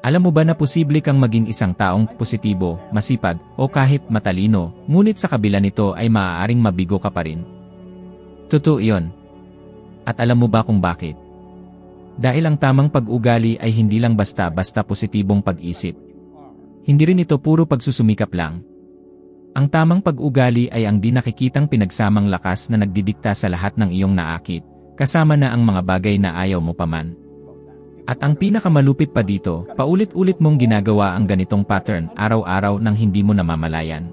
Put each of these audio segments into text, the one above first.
Alam mo ba na posible kang maging isang taong positibo, masipag, o kahit matalino, ngunit sa kabila nito ay maaaring mabigo ka pa rin? Totoo iyon. At alam mo ba kung bakit? Dahil ang tamang pag-ugali ay hindi lang basta-basta positibong pag-isip. Hindi rin ito puro pagsusumikap lang. Ang tamang pag-ugali ay ang di nakikitang pinagsamang lakas na nagdidikta sa lahat ng iyong naakit, kasama na ang mga bagay na ayaw mo paman. At ang pinakamalupit pa dito, paulit-ulit mong ginagawa ang ganitong pattern araw-araw nang hindi mo namamalayan.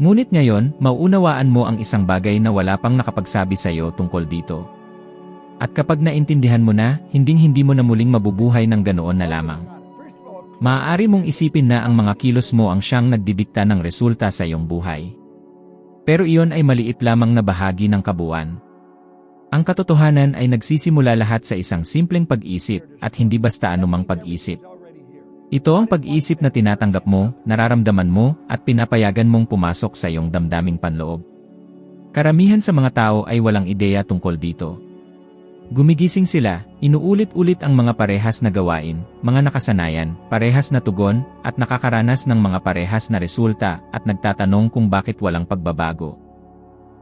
Ngunit ngayon, mauunawaan mo ang isang bagay na wala pang nakapagsabi sa iyo tungkol dito. At kapag naintindihan mo na, hinding-hindi mo na muling mabubuhay ng ganoon na lamang. Maaari mong isipin na ang mga kilos mo ang siyang nagdidikta ng resulta sa iyong buhay. Pero iyon ay maliit lamang na bahagi ng kabuuan. Ang katotohanan ay nagsisimula lahat sa isang simpleng pag-isip at hindi basta anumang pag-isip. Ito ang pag-isip na tinatanggap mo, nararamdaman mo, at pinapayagan mong pumasok sa iyong damdaming panloob. Karamihan sa mga tao ay walang ideya tungkol dito. Gumigising sila, inuulit-ulit ang mga parehas na gawain, mga nakasanayan, parehas na tugon, at nakakaranas ng mga parehas na resulta at nagtatanong kung bakit walang pagbabago.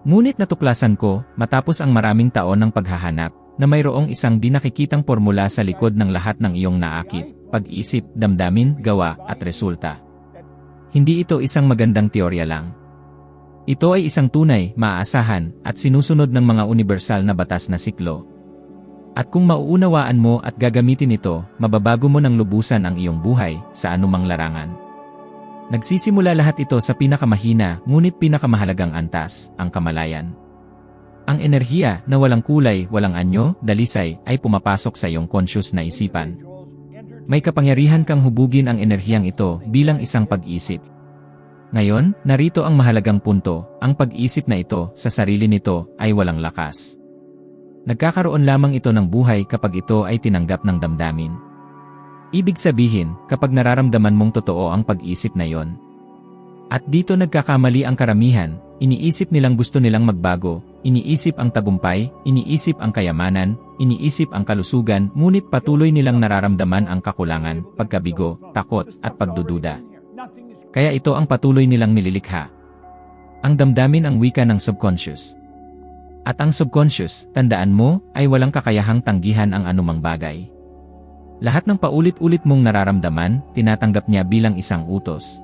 Ngunit natuklasan ko, matapos ang maraming taon ng paghahanap, na mayroong isang di nakikitang formula sa likod ng lahat ng iyong naakit, pag-isip, damdamin, gawa, at resulta. Hindi ito isang magandang teorya lang. Ito ay isang tunay, maaasahan, at sinusunod ng mga universal na batas na siklo. At kung mauunawaan mo at gagamitin ito, mababago mo ng lubusan ang iyong buhay sa anumang larangan. Nagsisimula lahat ito sa pinakamahina ngunit pinakamahalagang antas, ang kamalayan. Ang enerhiya na walang kulay, walang anyo, dalisay, ay pumapasok sa iyong conscious na isipan. May kapangyarihan kang hubugin ang enerhiyang ito bilang isang pag-isip. Ngayon, narito ang mahalagang punto, ang pag-isip na ito sa sarili nito ay walang lakas. Nagkakaroon lamang ito ng buhay kapag ito ay tinanggap ng damdamin. Ibig sabihin, kapag nararamdaman mong totoo ang pag-isip na yon. At dito nagkakamali ang karamihan, iniisip nilang gusto nilang magbago, iniisip ang tagumpay, iniisip ang kayamanan, iniisip ang kalusugan, ngunit patuloy nilang nararamdaman ang kakulangan, pagkabigo, takot, at pagdududa. Kaya ito ang patuloy nilang nililikha. Ang damdamin ang wika ng subconscious. At ang subconscious, tandaan mo, ay walang kakayahang tanggihan ang anumang bagay. Lahat ng paulit-ulit mong nararamdaman, tinatanggap niya bilang isang utos.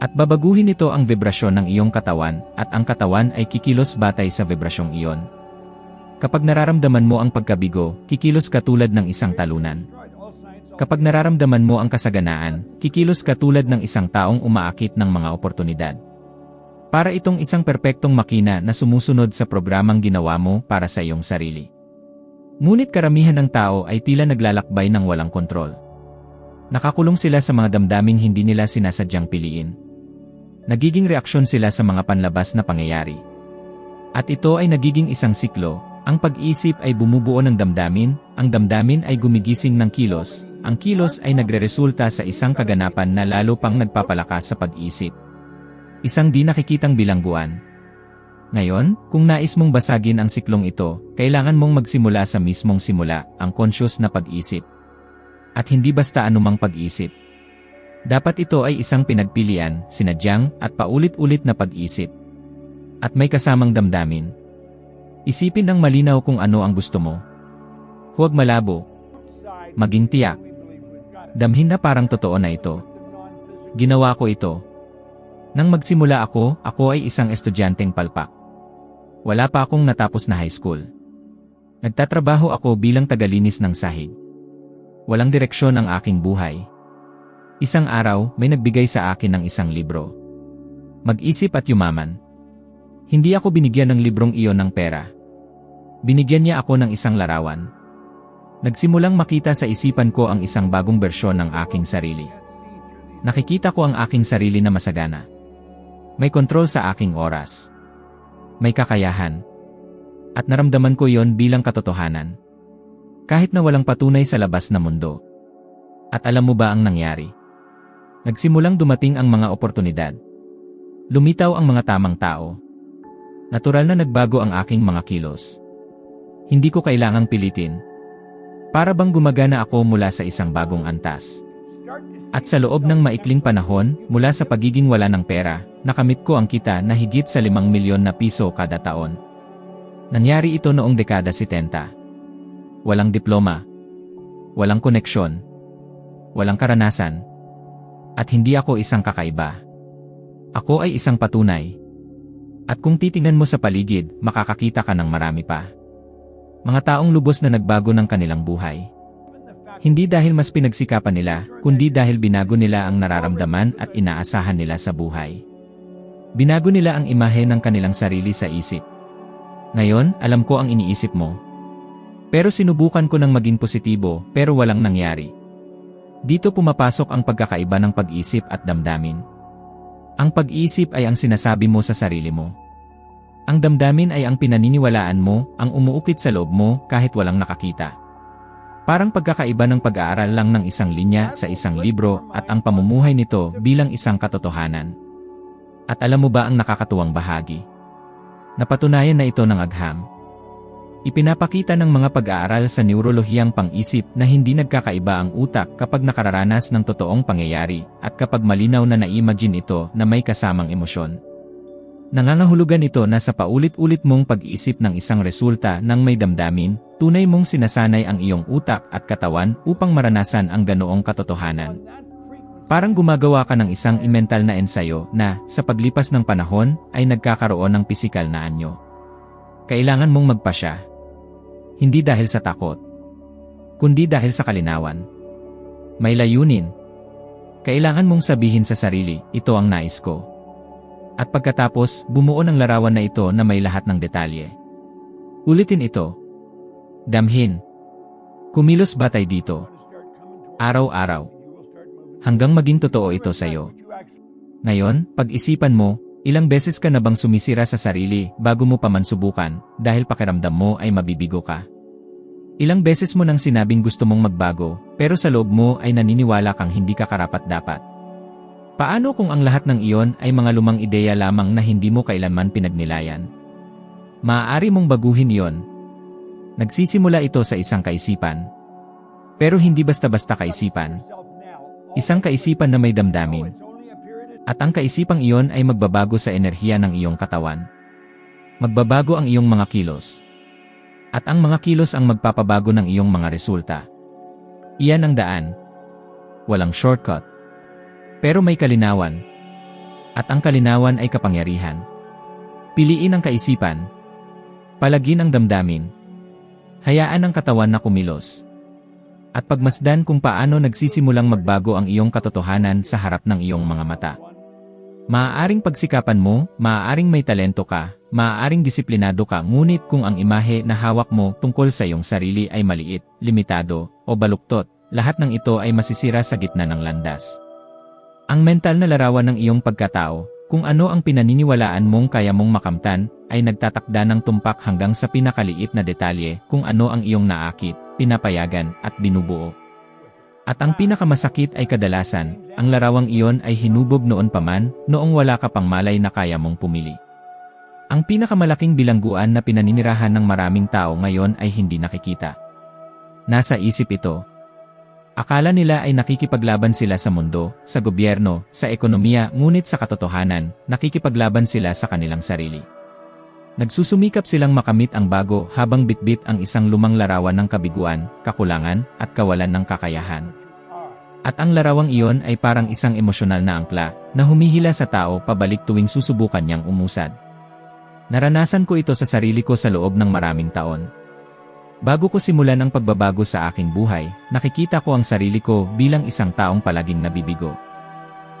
At babaguhin ito ang vibrasyon ng iyong katawan, at ang katawan ay kikilos batay sa vibrasyong iyon. Kapag nararamdaman mo ang pagkabigo, kikilos ka tulad ng isang talunan. Kapag nararamdaman mo ang kasaganaan, kikilos ka tulad ng isang taong umaakit ng mga oportunidad. Para itong isang perpektong makina na sumusunod sa programang ginawa mo para sa iyong sarili. Ngunit karamihan ng tao ay tila naglalakbay ng walang kontrol. Nakakulong sila sa mga damdaming hindi nila sinasadyang piliin. Nagiging reaksyon sila sa mga panlabas na pangyayari. At ito ay nagiging isang siklo, ang pag-isip ay bumubuo ng damdamin, ang damdamin ay gumigising ng kilos, ang kilos ay nagreresulta sa isang kaganapan na lalo pang nagpapalakas sa pag-isip. Isang di nakikitang bilangguan, ngayon, kung nais mong basagin ang siklong ito, kailangan mong magsimula sa mismong simula, ang conscious na pag-isip. At hindi basta anumang pag-isip. Dapat ito ay isang pinagpilian, sinadyang, at paulit-ulit na pag-isip. At may kasamang damdamin. Isipin ng malinaw kung ano ang gusto mo. Huwag malabo. Maging tiyak. Damhin na parang totoo na ito. Ginawa ko ito. Nang magsimula ako, ako ay isang estudyanteng palpak. Wala pa akong natapos na high school. Nagtatrabaho ako bilang tagalinis ng sahig. Walang direksyon ang aking buhay. Isang araw, may nagbigay sa akin ng isang libro. Mag-isip at yumaman. Hindi ako binigyan ng librong iyon ng pera. Binigyan niya ako ng isang larawan. Nagsimulang makita sa isipan ko ang isang bagong bersyon ng aking sarili. Nakikita ko ang aking sarili na masagana. May kontrol sa aking oras may kakayahan. At naramdaman ko yon bilang katotohanan. Kahit na walang patunay sa labas na mundo. At alam mo ba ang nangyari? Nagsimulang dumating ang mga oportunidad. Lumitaw ang mga tamang tao. Natural na nagbago ang aking mga kilos. Hindi ko kailangang pilitin. Para bang gumagana ako mula sa isang bagong antas. At sa loob ng maikling panahon, mula sa pagiging wala ng pera, nakamit ko ang kita na higit sa 5 milyon na piso kada taon. Nangyari ito noong dekada 70. Walang diploma. Walang koneksyon. Walang karanasan. At hindi ako isang kakaiba. Ako ay isang patunay. At kung titingnan mo sa paligid, makakakita ka ng marami pa. Mga taong lubos na nagbago ng kanilang buhay. Hindi dahil mas pinagsikapan nila, kundi dahil binago nila ang nararamdaman at inaasahan nila sa buhay. Binago nila ang imahe ng kanilang sarili sa isip. Ngayon, alam ko ang iniisip mo. Pero sinubukan ko ng maging positibo, pero walang nangyari. Dito pumapasok ang pagkakaiba ng pag-isip at damdamin. Ang pag-isip ay ang sinasabi mo sa sarili mo. Ang damdamin ay ang pinaniniwalaan mo, ang umuukit sa loob mo kahit walang nakakita. Parang pagkakaiba ng pag-aaral lang ng isang linya sa isang libro at ang pamumuhay nito bilang isang katotohanan. At alam mo ba ang nakakatuwang bahagi? Napatunayan na ito ng agham. Ipinapakita ng mga pag-aaral sa neurolohiyang pang-isip na hindi nagkakaiba ang utak kapag nakararanas ng totoong pangyayari at kapag malinaw na na-imagine ito na may kasamang emosyon. Nangangahulugan ito na sa paulit-ulit mong pag-iisip ng isang resulta ng may damdamin, tunay mong sinasanay ang iyong utak at katawan upang maranasan ang ganoong katotohanan. Parang gumagawa ka ng isang imental na ensayo na, sa paglipas ng panahon, ay nagkakaroon ng pisikal na anyo. Kailangan mong magpasya. Hindi dahil sa takot, kundi dahil sa kalinawan. May layunin. Kailangan mong sabihin sa sarili, ito ang nais ko. At pagkatapos, bumuo ng larawan na ito na may lahat ng detalye. Ulitin ito. Damhin. Kumilos batay dito. Araw-araw. Hanggang maging totoo ito sa iyo. Ngayon, pag-isipan mo, ilang beses ka na bang sumisira sa sarili bago mo pa man subukan dahil pakiramdam mo ay mabibigo ka? Ilang beses mo nang sinabing gusto mong magbago, pero sa loob mo ay naniniwala kang hindi ka karapat dapat. Paano kung ang lahat ng iyon ay mga lumang ideya lamang na hindi mo kailanman pinagnilayan? Maaari mong baguhin iyon. Nagsisimula ito sa isang kaisipan. Pero hindi basta-basta kaisipan. Isang kaisipan na may damdamin. At ang kaisipang iyon ay magbabago sa enerhiya ng iyong katawan. Magbabago ang iyong mga kilos. At ang mga kilos ang magpapabago ng iyong mga resulta. Iyan ang daan. Walang shortcut. Pero may kalinawan. At ang kalinawan ay kapangyarihan. Piliin ang kaisipan. Palagin ang damdamin. Hayaan ang katawan na kumilos. At pagmasdan kung paano nagsisimulang magbago ang iyong katotohanan sa harap ng iyong mga mata. Maaaring pagsikapan mo, maaaring may talento ka, maaaring disiplinado ka ngunit kung ang imahe na hawak mo tungkol sa iyong sarili ay maliit, limitado, o baluktot, lahat ng ito ay masisira sa gitna ng landas. Ang mental na larawan ng iyong pagkatao, kung ano ang pinaniniwalaan mong kaya mong makamtan, ay nagtatakda ng tumpak hanggang sa pinakaliit na detalye kung ano ang iyong naakit, pinapayagan, at binubuo. At ang pinakamasakit ay kadalasan, ang larawang iyon ay hinubog noon pa man, noong wala ka pang malay na kaya mong pumili. Ang pinakamalaking bilangguan na pinaninirahan ng maraming tao ngayon ay hindi nakikita. Nasa isip ito, Akala nila ay nakikipaglaban sila sa mundo, sa gobyerno, sa ekonomiya, ngunit sa katotohanan, nakikipaglaban sila sa kanilang sarili. Nagsusumikap silang makamit ang bago habang bitbit ang isang lumang larawan ng kabiguan, kakulangan, at kawalan ng kakayahan. At ang larawang iyon ay parang isang emosyonal na angkla na humihila sa tao pabalik tuwing susubukan niyang umusad. Naranasan ko ito sa sarili ko sa loob ng maraming taon. Bago ko simulan ang pagbabago sa aking buhay, nakikita ko ang sarili ko bilang isang taong palaging nabibigo.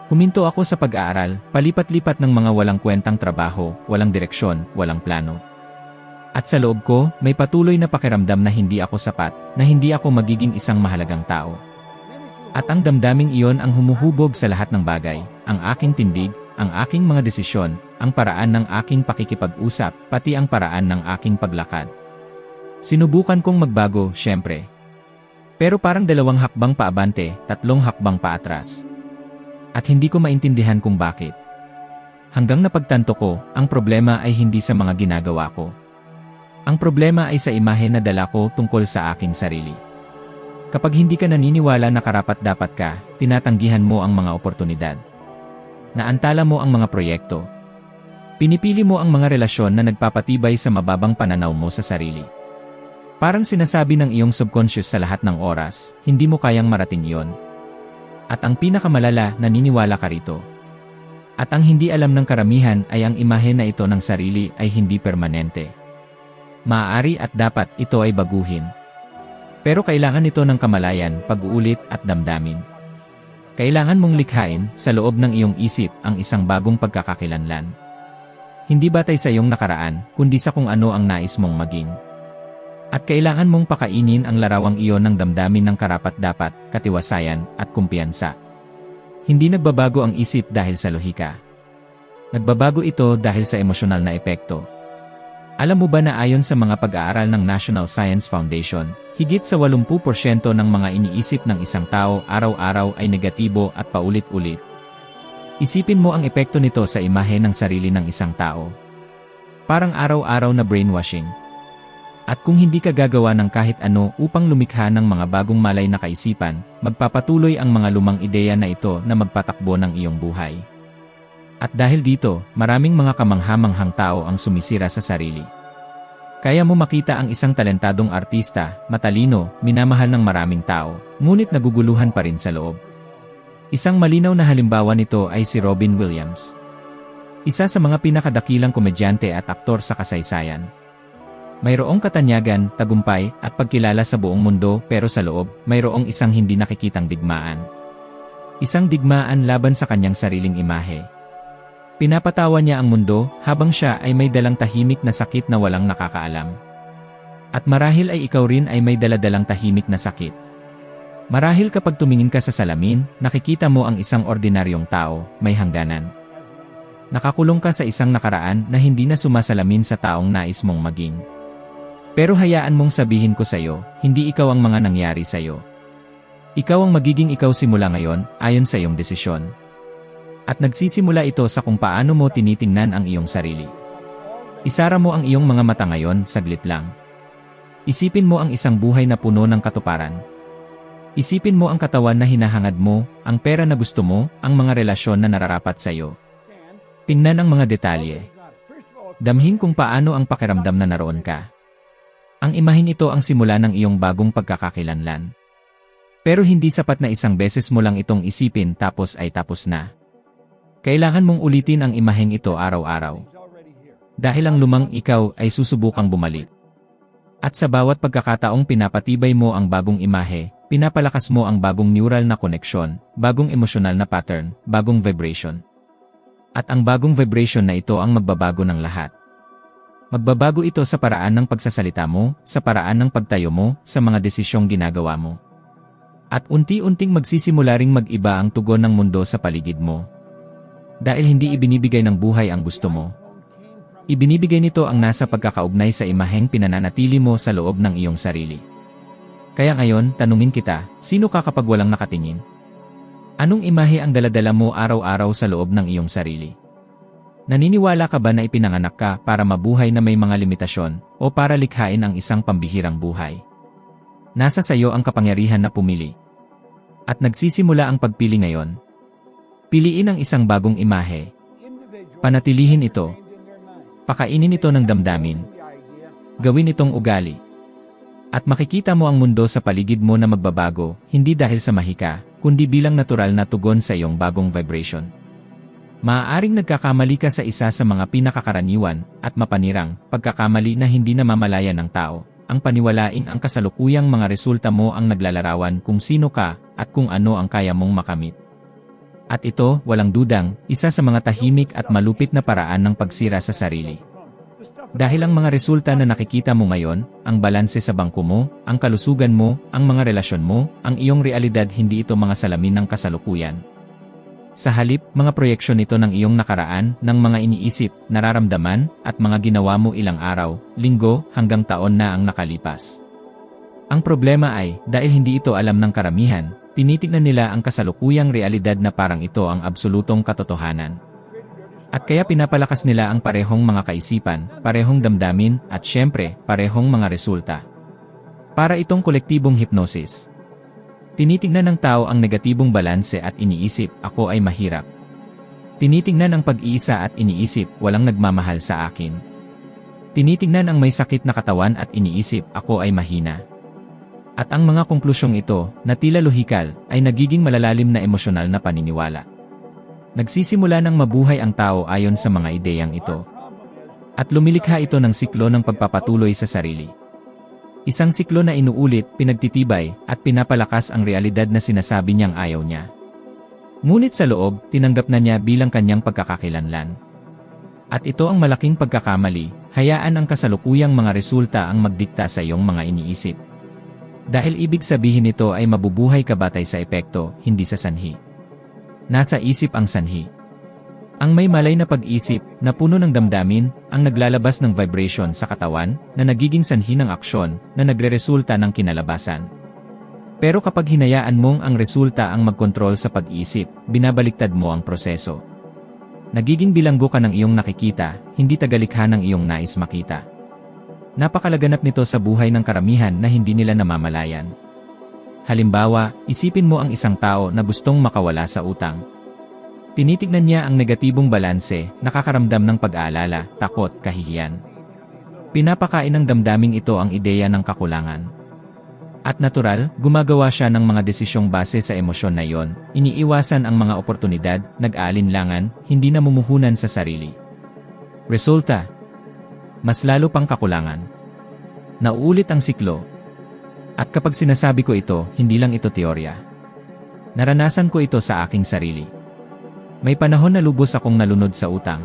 Huminto ako sa pag-aaral, palipat-lipat ng mga walang kwentang trabaho, walang direksyon, walang plano. At sa loob ko, may patuloy na pakiramdam na hindi ako sapat, na hindi ako magiging isang mahalagang tao. At ang damdaming iyon ang humuhubog sa lahat ng bagay, ang aking tindig, ang aking mga desisyon, ang paraan ng aking pakikipag-usap, pati ang paraan ng aking paglakad. Sinubukan kong magbago, syempre. Pero parang dalawang hakbang paabante, tatlong hakbang paatras. At hindi ko maintindihan kung bakit. Hanggang napagtanto ko, ang problema ay hindi sa mga ginagawa ko. Ang problema ay sa imahe na dala ko tungkol sa aking sarili. Kapag hindi ka naniniwala na karapat-dapat ka, tinatanggihan mo ang mga oportunidad. Naantala mo ang mga proyekto. Pinipili mo ang mga relasyon na nagpapatibay sa mababang pananaw mo sa sarili. Parang sinasabi ng iyong subconscious sa lahat ng oras, hindi mo kayang marating yon. At ang pinakamalala, naniniwala ka rito. At ang hindi alam ng karamihan ay ang imahe na ito ng sarili ay hindi permanente. Maaari at dapat ito ay baguhin. Pero kailangan ito ng kamalayan, pag-uulit at damdamin. Kailangan mong likhain sa loob ng iyong isip ang isang bagong pagkakakilanlan. Hindi batay sa iyong nakaraan, kundi sa kung ano ang nais mong maging. At kailangan mong pakainin ang larawang iyon ng damdamin ng karapat-dapat, katiwasayan, at kumpiyansa. Hindi nagbabago ang isip dahil sa lohika. Nagbabago ito dahil sa emosyonal na epekto. Alam mo ba na ayon sa mga pag-aaral ng National Science Foundation, higit sa 80% ng mga iniisip ng isang tao araw-araw ay negatibo at paulit-ulit. Isipin mo ang epekto nito sa imahe ng sarili ng isang tao. Parang araw-araw na brainwashing. At kung hindi ka gagawa ng kahit ano upang lumikha ng mga bagong malay na kaisipan, magpapatuloy ang mga lumang ideya na ito na magpatakbo ng iyong buhay. At dahil dito, maraming mga kamanghamanghang tao ang sumisira sa sarili. Kaya mo makita ang isang talentadong artista, matalino, minamahal ng maraming tao, ngunit naguguluhan pa rin sa loob. Isang malinaw na halimbawa nito ay si Robin Williams. Isa sa mga pinakadakilang komedyante at aktor sa kasaysayan. Mayroong katanyagan, tagumpay, at pagkilala sa buong mundo pero sa loob, mayroong isang hindi nakikitang digmaan. Isang digmaan laban sa kanyang sariling imahe. Pinapatawa niya ang mundo habang siya ay may dalang tahimik na sakit na walang nakakaalam. At marahil ay ikaw rin ay may daladalang tahimik na sakit. Marahil kapag tumingin ka sa salamin, nakikita mo ang isang ordinaryong tao, may hangganan. Nakakulong ka sa isang nakaraan na hindi na sumasalamin sa taong nais mong maging. Pero hayaan mong sabihin ko sa'yo, hindi ikaw ang mga nangyari sa'yo. Ikaw ang magiging ikaw simula ngayon, ayon sa iyong desisyon. At nagsisimula ito sa kung paano mo tinitingnan ang iyong sarili. Isara mo ang iyong mga mata ngayon, saglit lang. Isipin mo ang isang buhay na puno ng katuparan. Isipin mo ang katawan na hinahangad mo, ang pera na gusto mo, ang mga relasyon na nararapat sa iyo. Tingnan ang mga detalye. Damhin kung paano ang pakiramdam na naroon ka. Ang imahin ito ang simula ng iyong bagong pagkakakilanlan. Pero hindi sapat na isang beses mo lang itong isipin tapos ay tapos na. Kailangan mong ulitin ang imaheng ito araw-araw. Dahil ang lumang ikaw ay susubukang bumalik. At sa bawat pagkakataong pinapatibay mo ang bagong imahe, pinapalakas mo ang bagong neural na koneksyon, bagong emosyonal na pattern, bagong vibration. At ang bagong vibration na ito ang magbabago ng lahat. Magbabago ito sa paraan ng pagsasalita mo, sa paraan ng pagtayo mo, sa mga desisyong ginagawa mo. At unti-unting magsisimula ring mag-iba ang tugon ng mundo sa paligid mo. Dahil hindi ibinibigay ng buhay ang gusto mo. Ibinibigay nito ang nasa pagkakaugnay sa imaheng pinananatili mo sa loob ng iyong sarili. Kaya ngayon, tanungin kita, sino ka kapag walang nakatingin? Anong imahe ang daladala mo araw-araw sa loob ng iyong sarili? Naniniwala ka ba na ipinanganak ka para mabuhay na may mga limitasyon o para likhain ang isang pambihirang buhay? Nasa sayo ang kapangyarihan na pumili. At nagsisimula ang pagpili ngayon. Piliin ang isang bagong imahe. Panatilihin ito. Pakainin ito ng damdamin. Gawin itong ugali. At makikita mo ang mundo sa paligid mo na magbabago, hindi dahil sa mahika, kundi bilang natural na tugon sa iyong bagong vibration. Maaaring nagkakamali ka sa isa sa mga pinakakaraniwan at mapanirang pagkakamali na hindi namamalayan ng tao. Ang paniwalain ang kasalukuyang mga resulta mo ang naglalarawan kung sino ka at kung ano ang kaya mong makamit. At ito, walang dudang, isa sa mga tahimik at malupit na paraan ng pagsira sa sarili. Dahil ang mga resulta na nakikita mo ngayon, ang balanse sa bangko mo, ang kalusugan mo, ang mga relasyon mo, ang iyong realidad hindi ito mga salamin ng kasalukuyan. Sa halip, mga proyeksyon ito ng iyong nakaraan, ng mga iniisip, nararamdaman, at mga ginawa mo ilang araw, linggo, hanggang taon na ang nakalipas. Ang problema ay, dahil hindi ito alam ng karamihan, tinitignan nila ang kasalukuyang realidad na parang ito ang absolutong katotohanan. At kaya pinapalakas nila ang parehong mga kaisipan, parehong damdamin, at syempre, parehong mga resulta. Para itong kolektibong hypnosis. Tinitingnan ng tao ang negatibong balanse at iniisip, ako ay mahirap. Tinitingnan ang pag-iisa at iniisip, walang nagmamahal sa akin. Tinitingnan ang may sakit na katawan at iniisip, ako ay mahina. At ang mga konklusyong ito, na tila lohikal, ay nagiging malalalim na emosyonal na paniniwala. Nagsisimula ng mabuhay ang tao ayon sa mga ideyang ito. At lumilikha ito ng siklo ng pagpapatuloy sa sarili. Isang siklo na inuulit, pinagtitibay, at pinapalakas ang realidad na sinasabi niyang ayaw niya. Ngunit sa loob, tinanggap na niya bilang kanyang pagkakakilanlan. At ito ang malaking pagkakamali, hayaan ang kasalukuyang mga resulta ang magdikta sa iyong mga iniisip. Dahil ibig sabihin nito ay mabubuhay ka batay sa epekto, hindi sa sanhi. Nasa isip ang sanhi. Ang may malay na pag-isip, na puno ng damdamin, ang naglalabas ng vibration sa katawan, na nagiging sanhi ng aksyon, na nagreresulta ng kinalabasan. Pero kapag hinayaan mong ang resulta ang magkontrol sa pag-isip, binabaliktad mo ang proseso. Nagiging bilanggo ka ng iyong nakikita, hindi tagalikha ng iyong nais makita. Napakalaganap nito sa buhay ng karamihan na hindi nila namamalayan. Halimbawa, isipin mo ang isang tao na gustong makawala sa utang, Tinitignan niya ang negatibong balanse, nakakaramdam ng pag-aalala, takot, kahihiyan. Pinapakain ng damdaming ito ang ideya ng kakulangan. At natural, gumagawa siya ng mga desisyong base sa emosyon na iyon, iniiwasan ang mga oportunidad, nag-aalinlangan, hindi namumuhunan sa sarili. Resulta, mas lalo pang kakulangan. Nauulit ang siklo. At kapag sinasabi ko ito, hindi lang ito teorya. Naranasan ko ito sa aking sarili. May panahon na lubos akong nalunod sa utang.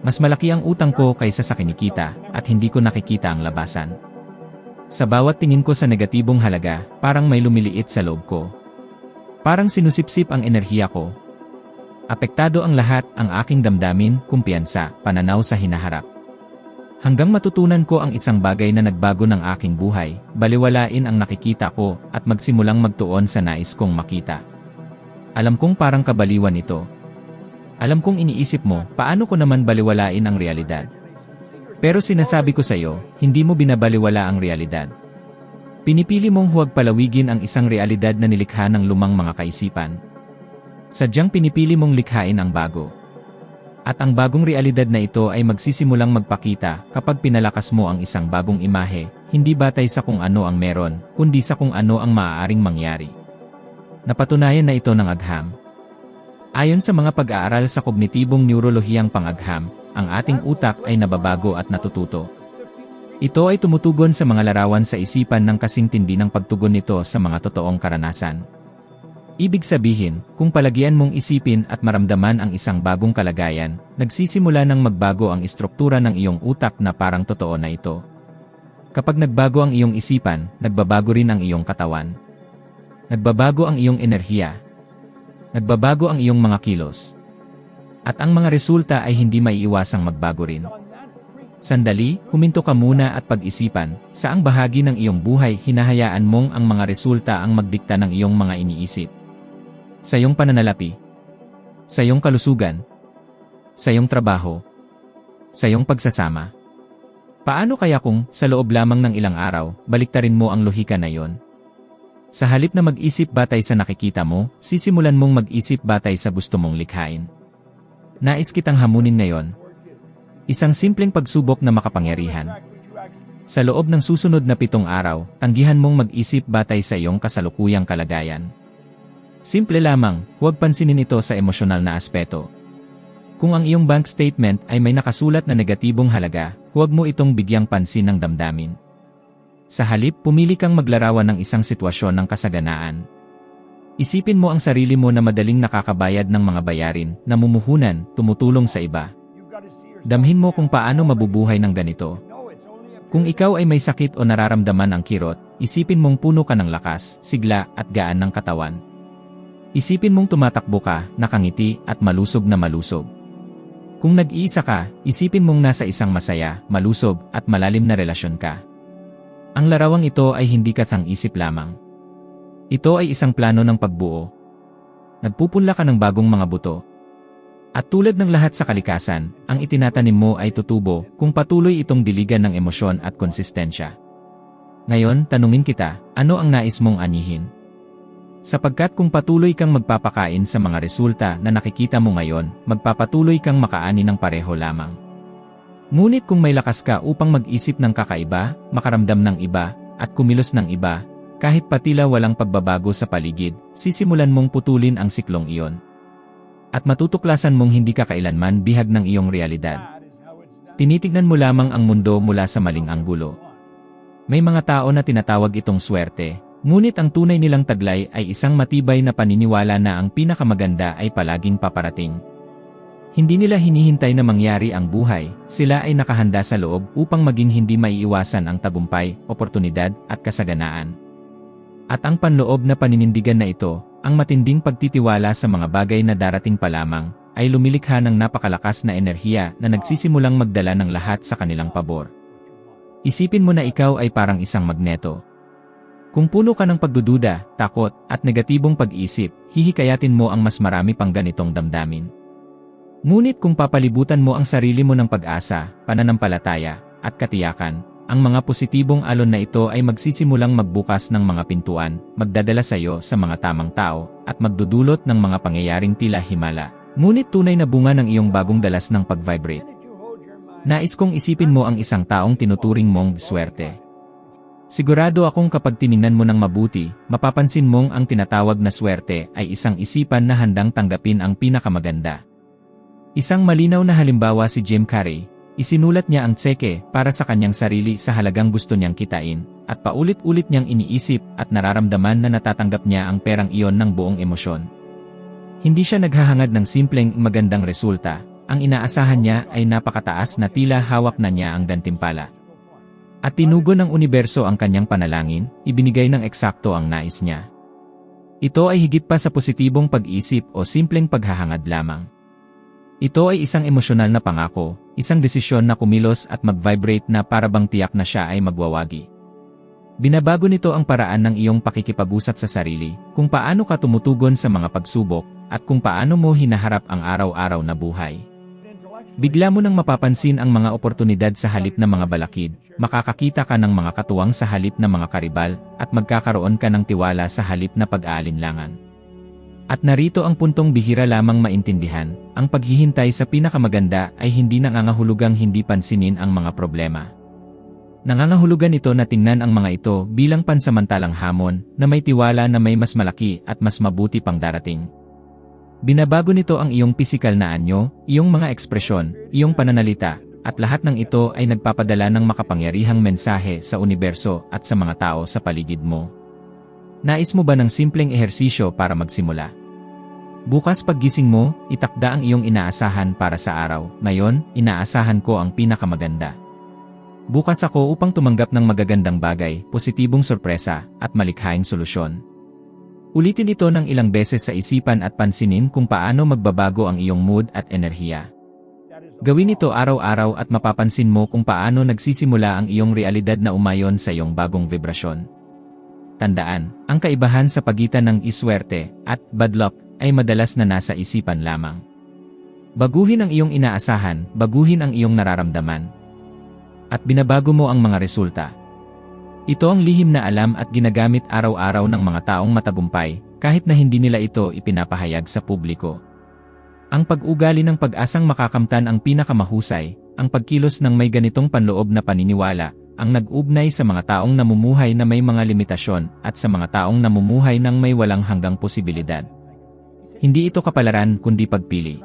Mas malaki ang utang ko kaysa sa kinikita at hindi ko nakikita ang labasan. Sa bawat tingin ko sa negatibong halaga, parang may lumiliit sa loob ko. Parang sinusipsip ang enerhiya ko. Apektado ang lahat, ang aking damdamin, kumpiyansa, pananaw sa hinaharap. Hanggang matutunan ko ang isang bagay na nagbago ng aking buhay, baliwalain ang nakikita ko at magsimulang magtuon sa nais kong makita. Alam kong parang kabaliwan ito. Alam kong iniisip mo, paano ko naman baliwalain ang realidad? Pero sinasabi ko sa iyo, hindi mo binabaliwala ang realidad. Pinipili mong huwag palawigin ang isang realidad na nilikha ng lumang mga kaisipan. Sadyang pinipili mong likhain ang bago. At ang bagong realidad na ito ay magsisimulang magpakita kapag pinalakas mo ang isang bagong imahe, hindi batay sa kung ano ang meron, kundi sa kung ano ang maaaring mangyari. Napatunayan na ito ng agham. Ayon sa mga pag-aaral sa kognitibong neurolohiyang pangagham, ang ating utak ay nababago at natututo. Ito ay tumutugon sa mga larawan sa isipan ng kasing tindi ng pagtugon nito sa mga totoong karanasan. Ibig sabihin, kung palagian mong isipin at maramdaman ang isang bagong kalagayan, nagsisimula ng magbago ang istruktura ng iyong utak na parang totoo na ito. Kapag nagbago ang iyong isipan, nagbabago rin ang iyong katawan. Nagbabago ang iyong enerhiya. Nagbabago ang iyong mga kilos. At ang mga resulta ay hindi maiiwasang magbago rin. Sandali, huminto ka muna at pag-isipan, saang bahagi ng iyong buhay hinahayaan mong ang mga resulta ang magdikta ng iyong mga iniisip. Sa iyong pananalapi, sa iyong kalusugan, sa iyong trabaho, sa iyong pagsasama. Paano kaya kung, sa loob lamang ng ilang araw, baliktarin mo ang lohika na yon? Sa halip na mag-isip batay sa nakikita mo, sisimulan mong mag-isip batay sa gusto mong likhain. Nais kitang hamunin ngayon. Isang simpleng pagsubok na makapangyarihan. Sa loob ng susunod na pitong araw, tanggihan mong mag-isip batay sa iyong kasalukuyang kalagayan. Simple lamang, huwag pansinin ito sa emosyonal na aspeto. Kung ang iyong bank statement ay may nakasulat na negatibong halaga, huwag mo itong bigyang pansin ng damdamin. Sa halip, pumili kang maglarawan ng isang sitwasyon ng kasaganaan. Isipin mo ang sarili mo na madaling nakakabayad ng mga bayarin, namumuhunan, tumutulong sa iba. Damhin mo kung paano mabubuhay ng ganito. Kung ikaw ay may sakit o nararamdaman ang kirot, isipin mong puno ka ng lakas, sigla at gaan ng katawan. Isipin mong tumatakbo ka, nakangiti at malusog na malusog. Kung nag-iisa ka, isipin mong nasa isang masaya, malusog at malalim na relasyon ka. Ang larawang ito ay hindi kathang-isip lamang. Ito ay isang plano ng pagbuo. Nagpupunla ka ng bagong mga buto. At tulad ng lahat sa kalikasan, ang itinatanim mo ay tutubo kung patuloy itong diligan ng emosyon at konsistensya. Ngayon, tanungin kita, ano ang nais mong anihin? Sapagkat kung patuloy kang magpapakain sa mga resulta na nakikita mo ngayon, magpapatuloy kang makaani ng pareho lamang. Ngunit kung may lakas ka upang mag-isip ng kakaiba, makaramdam ng iba, at kumilos ng iba, kahit patila walang pagbabago sa paligid, sisimulan mong putulin ang siklong iyon. At matutuklasan mong hindi ka kailanman bihag ng iyong realidad. Tinitignan mo lamang ang mundo mula sa maling anggulo. May mga tao na tinatawag itong swerte, ngunit ang tunay nilang taglay ay isang matibay na paniniwala na ang pinakamaganda ay palaging paparating. Hindi nila hinihintay na mangyari ang buhay, sila ay nakahanda sa loob upang maging hindi maiiwasan ang tagumpay, oportunidad, at kasaganaan. At ang panloob na paninindigan na ito, ang matinding pagtitiwala sa mga bagay na darating pa lamang, ay lumilikha ng napakalakas na enerhiya na nagsisimulang magdala ng lahat sa kanilang pabor. Isipin mo na ikaw ay parang isang magneto. Kung puno ka ng pagdududa, takot, at negatibong pag-isip, hihikayatin mo ang mas marami pang ganitong damdamin. Ngunit kung papalibutan mo ang sarili mo ng pag-asa, pananampalataya, at katiyakan, ang mga positibong alon na ito ay magsisimulang magbukas ng mga pintuan, magdadala sa iyo sa mga tamang tao, at magdudulot ng mga pangyayaring tila himala. Ngunit tunay na bunga ng iyong bagong dalas ng pag-vibrate. Nais kong isipin mo ang isang taong tinuturing mong swerte. Sigurado akong kapag tiningnan mo ng mabuti, mapapansin mong ang tinatawag na swerte ay isang isipan na handang tanggapin ang pinakamaganda. Isang malinaw na halimbawa si Jim Carrey, isinulat niya ang tseke para sa kanyang sarili sa halagang gusto niyang kitain, at paulit-ulit niyang iniisip at nararamdaman na natatanggap niya ang perang iyon ng buong emosyon. Hindi siya naghahangad ng simpleng magandang resulta, ang inaasahan niya ay napakataas na tila hawak na niya ang gantimpala. At tinugon ng universo ang kanyang panalangin, ibinigay ng eksakto ang nais niya. Ito ay higit pa sa positibong pag-isip o simpleng paghahangad lamang. Ito ay isang emosyonal na pangako, isang desisyon na kumilos at mag-vibrate na para bang tiyak na siya ay magwawagi. Binabago nito ang paraan ng iyong pakikipag-usap sa sarili, kung paano ka tumutugon sa mga pagsubok, at kung paano mo hinaharap ang araw-araw na buhay. Bigla mo nang mapapansin ang mga oportunidad sa halip ng mga balakid, makakakita ka ng mga katuwang sa halip ng mga karibal, at magkakaroon ka ng tiwala sa halip na pag-aalinlangan. At narito ang puntong bihira lamang maintindihan, ang paghihintay sa pinakamaganda ay hindi nangangahulugang hindi pansinin ang mga problema. Nangangahulugan ito na tingnan ang mga ito bilang pansamantalang hamon na may tiwala na may mas malaki at mas mabuti pang darating. Binabago nito ang iyong pisikal na anyo, iyong mga ekspresyon, iyong pananalita, at lahat ng ito ay nagpapadala ng makapangyarihang mensahe sa universo at sa mga tao sa paligid mo. Nais mo ba ng simpleng ehersisyo para magsimula? Bukas paggising mo, itakda ang iyong inaasahan para sa araw. Ngayon, inaasahan ko ang pinakamaganda. Bukas ako upang tumanggap ng magagandang bagay, positibong sorpresa, at malikhaing solusyon. Ulitin ito ng ilang beses sa isipan at pansinin kung paano magbabago ang iyong mood at enerhiya. Gawin ito araw-araw at mapapansin mo kung paano nagsisimula ang iyong realidad na umayon sa iyong bagong vibrasyon. Tandaan, ang kaibahan sa pagitan ng iswerte at bad luck ay madalas na nasa isipan lamang. Baguhin ang iyong inaasahan, baguhin ang iyong nararamdaman. At binabago mo ang mga resulta. Ito ang lihim na alam at ginagamit araw-araw ng mga taong matagumpay, kahit na hindi nila ito ipinapahayag sa publiko. Ang pag-ugali ng pag-asang makakamtan ang pinakamahusay, ang pagkilos ng may ganitong panloob na paniniwala, ang nag-ugnay sa mga taong namumuhay na may mga limitasyon at sa mga taong namumuhay ng may walang hanggang posibilidad. Hindi ito kapalaran kundi pagpili.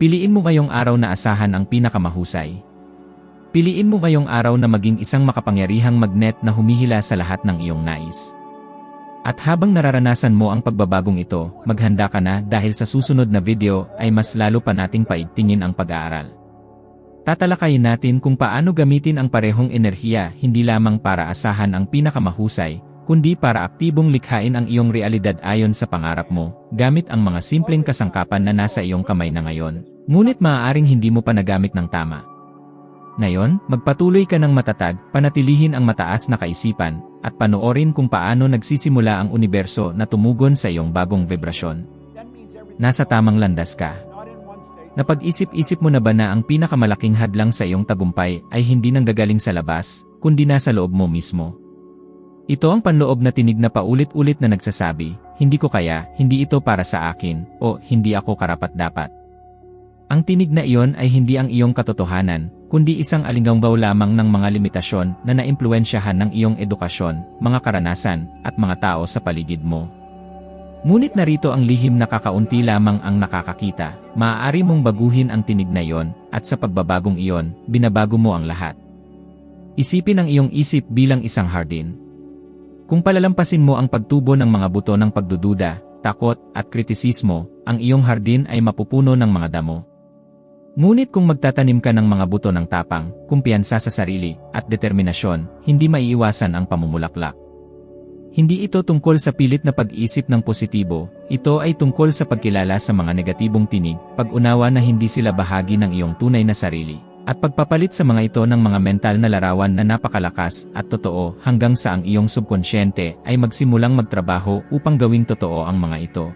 Piliin mo ngayong araw na asahan ang pinakamahusay. Piliin mo ngayong araw na maging isang makapangyarihang magnet na humihila sa lahat ng iyong nais. At habang nararanasan mo ang pagbabagong ito, maghanda ka na dahil sa susunod na video ay mas lalo pa nating paigtingin ang pag-aaral. Tatalakayin natin kung paano gamitin ang parehong enerhiya hindi lamang para asahan ang pinakamahusay, kundi para aktibong likhain ang iyong realidad ayon sa pangarap mo, gamit ang mga simpleng kasangkapan na nasa iyong kamay na ngayon. Ngunit maaaring hindi mo pa nagamit ng tama. Ngayon, magpatuloy ka ng matatag, panatilihin ang mataas na kaisipan, at panoorin kung paano nagsisimula ang universo na tumugon sa iyong bagong vibrasyon. Nasa tamang landas ka. Napag-isip-isip mo na ba na ang pinakamalaking hadlang sa iyong tagumpay ay hindi nanggagaling sa labas, kundi nasa loob mo mismo? Ito ang panloob na tinig na paulit-ulit na nagsasabi, hindi ko kaya, hindi ito para sa akin, o hindi ako karapat-dapat. Ang tinig na iyon ay hindi ang iyong katotohanan, kundi isang alinggaw lamang ng mga limitasyon na naimpluensyahan ng iyong edukasyon, mga karanasan, at mga tao sa paligid mo. Ngunit narito ang lihim na kakaunti lamang ang nakakakita, maaari mong baguhin ang tinig na iyon, at sa pagbabagong iyon, binabago mo ang lahat. Isipin ang iyong isip bilang isang hardin. Kung palalampasin mo ang pagtubo ng mga buto ng pagdududa, takot, at kritisismo, ang iyong hardin ay mapupuno ng mga damo. Ngunit kung magtatanim ka ng mga buto ng tapang, kumpiyansa sa sarili, at determinasyon, hindi maiiwasan ang pamumulaklak. Hindi ito tungkol sa pilit na pag-isip ng positibo, ito ay tungkol sa pagkilala sa mga negatibong tinig, pag-unawa na hindi sila bahagi ng iyong tunay na sarili, at pagpapalit sa mga ito ng mga mental na larawan na napakalakas at totoo hanggang sa ang iyong subkonsyente ay magsimulang magtrabaho upang gawing totoo ang mga ito.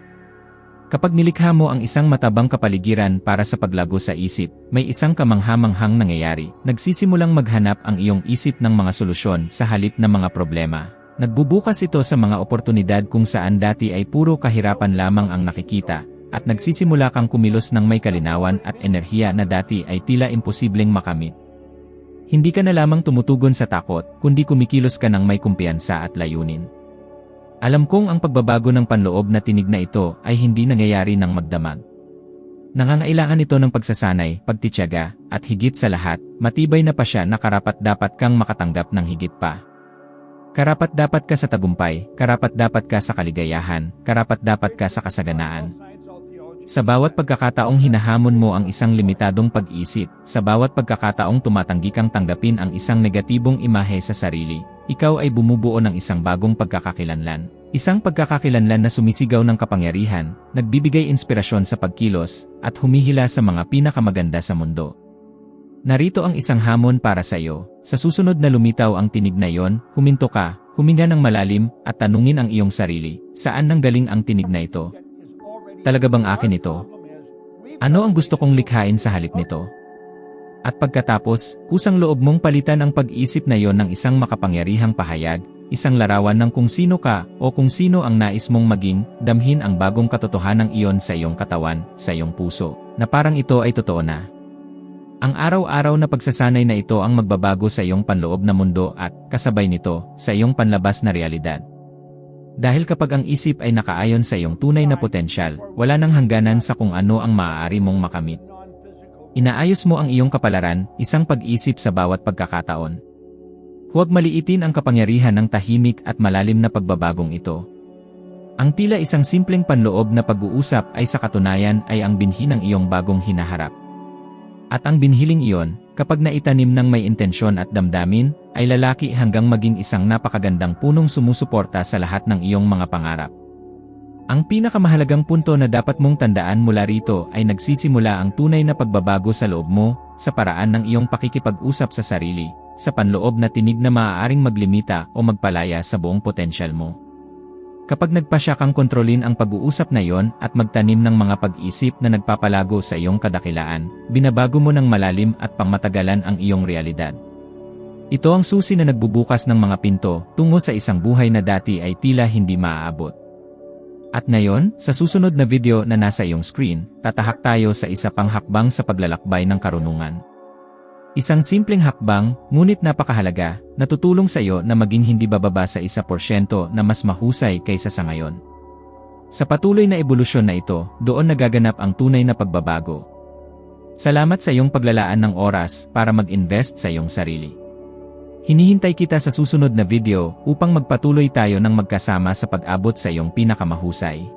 Kapag nilikha mo ang isang matabang kapaligiran para sa paglago sa isip, may isang kamanghamanghang nangyayari. Nagsisimulang maghanap ang iyong isip ng mga solusyon sa halip ng mga problema. Nagbubukas ito sa mga oportunidad kung saan dati ay puro kahirapan lamang ang nakikita, at nagsisimula kang kumilos ng may kalinawan at enerhiya na dati ay tila imposibleng makamit. Hindi ka na lamang tumutugon sa takot, kundi kumikilos ka ng may kumpiyansa at layunin. Alam kong ang pagbabago ng panloob na tinig na ito ay hindi nangyayari ng magdamag. Nangangailangan ito ng pagsasanay, pagtityaga, at higit sa lahat, matibay na pa siya na karapat dapat kang makatanggap ng higit pa. Karapat dapat ka sa tagumpay, karapat dapat ka sa kaligayahan, karapat dapat ka sa kasaganaan. Sa bawat pagkakataong hinahamon mo ang isang limitadong pag-isip, sa bawat pagkakataong tumatanggi kang tanggapin ang isang negatibong imahe sa sarili, ikaw ay bumubuo ng isang bagong pagkakakilanlan. Isang pagkakakilanlan na sumisigaw ng kapangyarihan, nagbibigay inspirasyon sa pagkilos, at humihila sa mga pinakamaganda sa mundo. Narito ang isang hamon para sa iyo. Sa susunod na lumitaw ang tinig na iyon, huminto ka, huminga ng malalim, at tanungin ang iyong sarili, saan nanggaling ang tinig na ito? Talaga bang akin ito? Ano ang gusto kong likhain sa halip nito? At pagkatapos, kusang loob mong palitan ang pag-isip na iyon ng isang makapangyarihang pahayag, isang larawan ng kung sino ka o kung sino ang nais mong maging, damhin ang bagong katotohanan iyon sa iyong katawan, sa iyong puso, na parang ito ay totoo na. Ang araw-araw na pagsasanay na ito ang magbabago sa iyong panloob na mundo at, kasabay nito, sa iyong panlabas na realidad. Dahil kapag ang isip ay nakaayon sa iyong tunay na potensyal, wala nang hangganan sa kung ano ang maaari mong makamit. Inaayos mo ang iyong kapalaran, isang pag-isip sa bawat pagkakataon. Huwag maliitin ang kapangyarihan ng tahimik at malalim na pagbabagong ito. Ang tila isang simpleng panloob na pag-uusap ay sa katunayan ay ang binhi ng iyong bagong hinaharap. At ang binhiling iyon, kapag naitanim ng may intensyon at damdamin, ay lalaki hanggang maging isang napakagandang punong sumusuporta sa lahat ng iyong mga pangarap. Ang pinakamahalagang punto na dapat mong tandaan mula rito ay nagsisimula ang tunay na pagbabago sa loob mo, sa paraan ng iyong pakikipag-usap sa sarili, sa panloob na tinig na maaaring maglimita o magpalaya sa buong potensyal mo. Kapag nagpasya kang kontrolin ang pag-uusap na iyon at magtanim ng mga pag-isip na nagpapalago sa iyong kadakilaan, binabago mo ng malalim at pangmatagalan ang iyong realidad. Ito ang susi na nagbubukas ng mga pinto tungo sa isang buhay na dati ay tila hindi maaabot. At ngayon, sa susunod na video na nasa iyong screen, tatahak tayo sa isa pang hakbang sa paglalakbay ng karunungan. Isang simpleng hakbang, ngunit napakahalaga, na tutulong sa iyo na maging hindi bababa sa isa porsyento na mas mahusay kaysa sa ngayon. Sa patuloy na ebolusyon na ito, doon nagaganap ang tunay na pagbabago. Salamat sa iyong paglalaan ng oras para mag-invest sa iyong sarili. Hinihintay kita sa susunod na video upang magpatuloy tayo ng magkasama sa pag-abot sa iyong pinakamahusay.